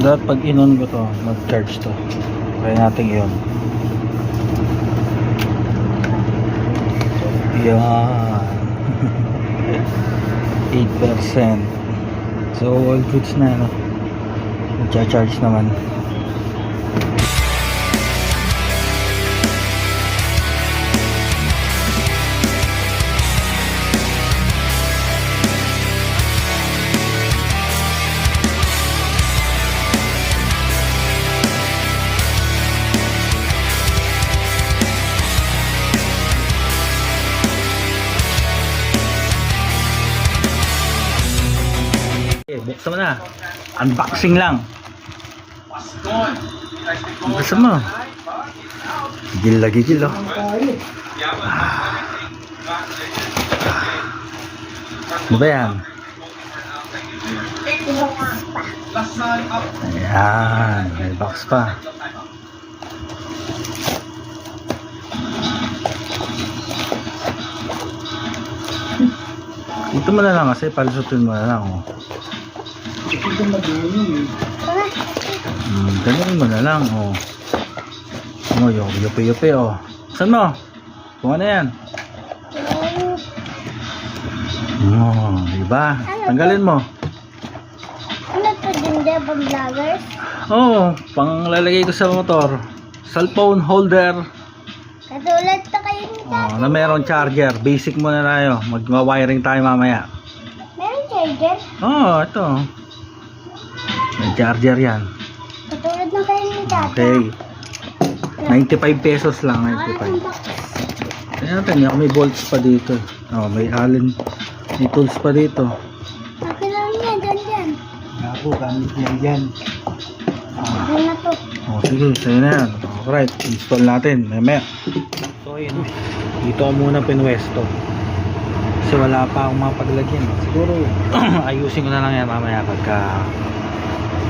dapat pag inon ko to mag-charge to. Kaya natin yun yan. 8% so all goods na no mag-charge naman Mo na. Unboxing lang. Buksan mo. Gigil na gigil oh. Ano ba yan? Ayan, may box pa. Ito mo na lang kasi palusutin mo na lang oh. Hmm, ganun mo na lang, oh. Oh, yung yupi-yupi, oh. Saan mo? Kung ano yan? Oh, diba? Tanggalin mo. Ano to din Devon Vloggers? Oh, pang lalagay ko sa motor. Cellphone holder. Katulad to kayo ni Oh, na meron charger. Basic muna tayo. Magwa-wiring tayo mamaya. Meron charger? Oh, ito. May charger yan. Katulad ng kayo ni Tata. Okay. 95 pesos lang, 95. Kaya natin, may bolts pa dito. Oh, may allen. May tools pa dito. Akin lang yan, dyan dyan. Ako, gamit yan dyan. Ano na to? Oh, sige, sa'yo na yan. Alright, install natin. Mamaya. So, yun. Dito ko muna pinwesto. Kasi wala pa akong mapaglagyan. Siguro, ayusin ko na lang yan mamaya pagka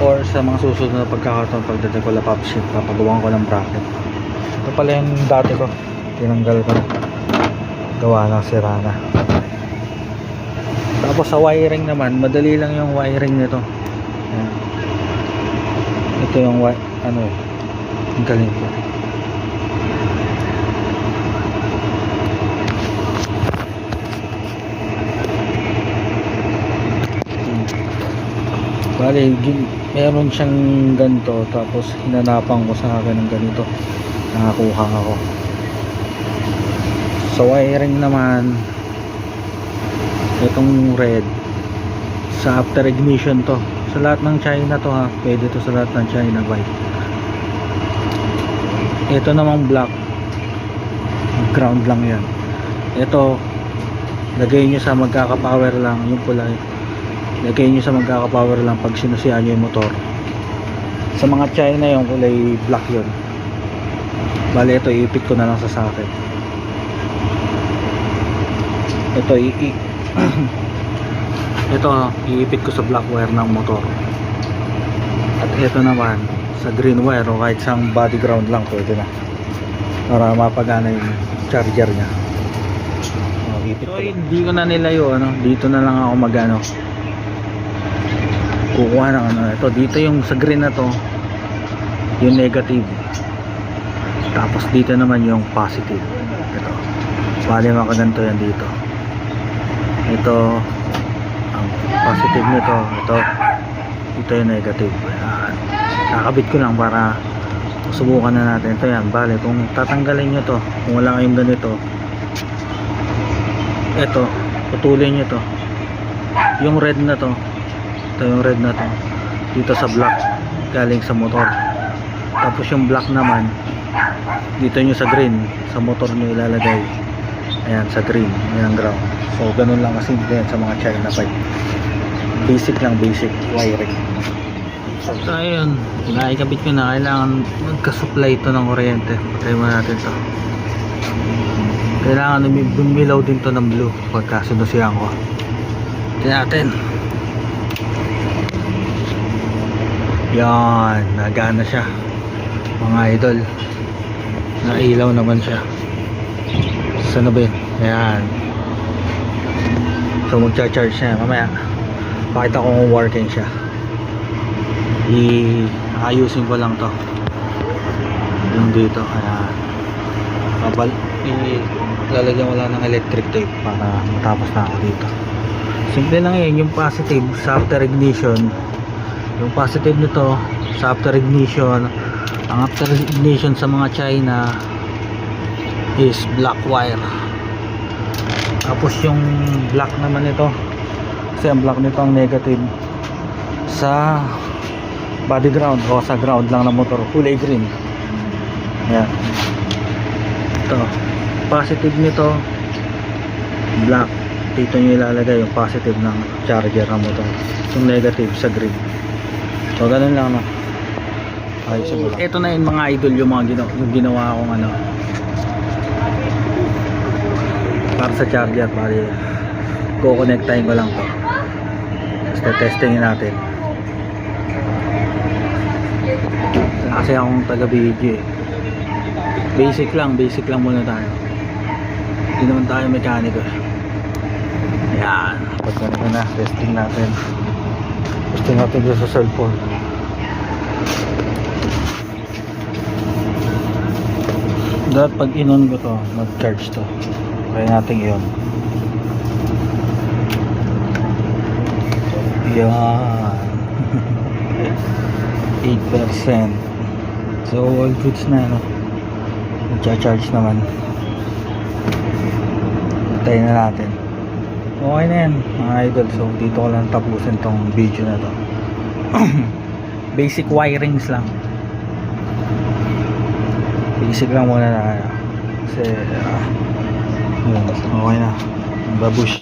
or sa mga susunod na pagkakataon pagdating ko laptop sheet papagawa ko ng bracket. Ito pala yung dati ko. Tinanggal ko. Gawa ng sirana tapos sa wiring naman madali lang yung wiring nito. Ayan. ito yung ano ang galing ko. Hmm. Bali, meron siyang ganito tapos hinanapan ko sa akin ng ganito. Nakakuha ako. Sa wiring naman, itong red, sa after ignition to. Sa lahat ng China to ha, pwede to sa lahat ng China bike. Ito namang black, ground lang yan. Ito, lagay nyo sa magkaka-power lang, yung pula lagay nyo sa magkaka-power lang pag sinusiyan nyo yung motor. Sa mga China yung kulay black yun. Bali ito iipit ko na lang sa socket. Ito i, i ito iipit ko sa black wire ng motor. At ito naman sa green wire o kahit sang body ground lang pwede na. Para mapagana yung charger nya oh, ko hindi ko na nilayo ano? Dito na lang ako magano kukuha ng ano ito dito yung sa green na to yung negative. Tapos dito naman yung positive. Ito. Bali makaganto yan dito. Ito ang positive nito ito. Ito yung negative. Ayan. nakabit ko lang para subukan na natin. Ito yan bali kung tatanggalin nyo to kung wala kayong ganito ito putulin nyo to. Yung red na to ito yung red na to dito sa black galing sa motor. Tapos yung black naman dito nyo sa green sa motor nyo ilalagay. Ayan sa green ayan ground. So ganun lang kasi din sa mga China bike basic lang basic wiring. So ayun naikabit ko na. Kailangan magka-supply ito ng kuryente. Patay mo natin to. Kailangan bumilaw din to ng blue pagka sinusiyan ko. Tingnan natin yan nagana siya. Mga idol. Nailaw naman siya. Saan na ba yun? Ayan so magcha-charge siya mamaya. Pakita ko kung working siya. I-ayusin ko lang to. Yung dito kaya babal lalagyan lang ng electric tape para matapos na ako dito. Simple lang yun yung positive sa after ignition yung positive nito sa after ignition ang after ignition sa mga China is black wire. Tapos yung black naman ito kasi ang black nito ang negative sa body ground o sa ground lang ng motor kulay green. Yan ito positive nito black. Dito nyo ilalagay yung positive ng charger ng motor. Yung negative sa green so ganun lang no? Mo lang ito na yung mga idol yung mga ginawa, yung ginawa akong ano. Para sa charger pare kukonektahin ko lang to. Tapos testingin natin. Kasi akong taga video eh. Basic lang basic lang muna tayo. Hindi naman tayo mekaniko yan pag ganito na testing natin. Testing natin sa cellphone dapat pag inon ko to mag charge to. Kaya natin yun yan. 8% so all goods na no? Magcha-charge naman. Tayo na natin. Okay na yan mga idol. So dito ko lang tapusin tong video na to basic wirings lang. Basic lang muna na ano. kasi yun, okay na. Babush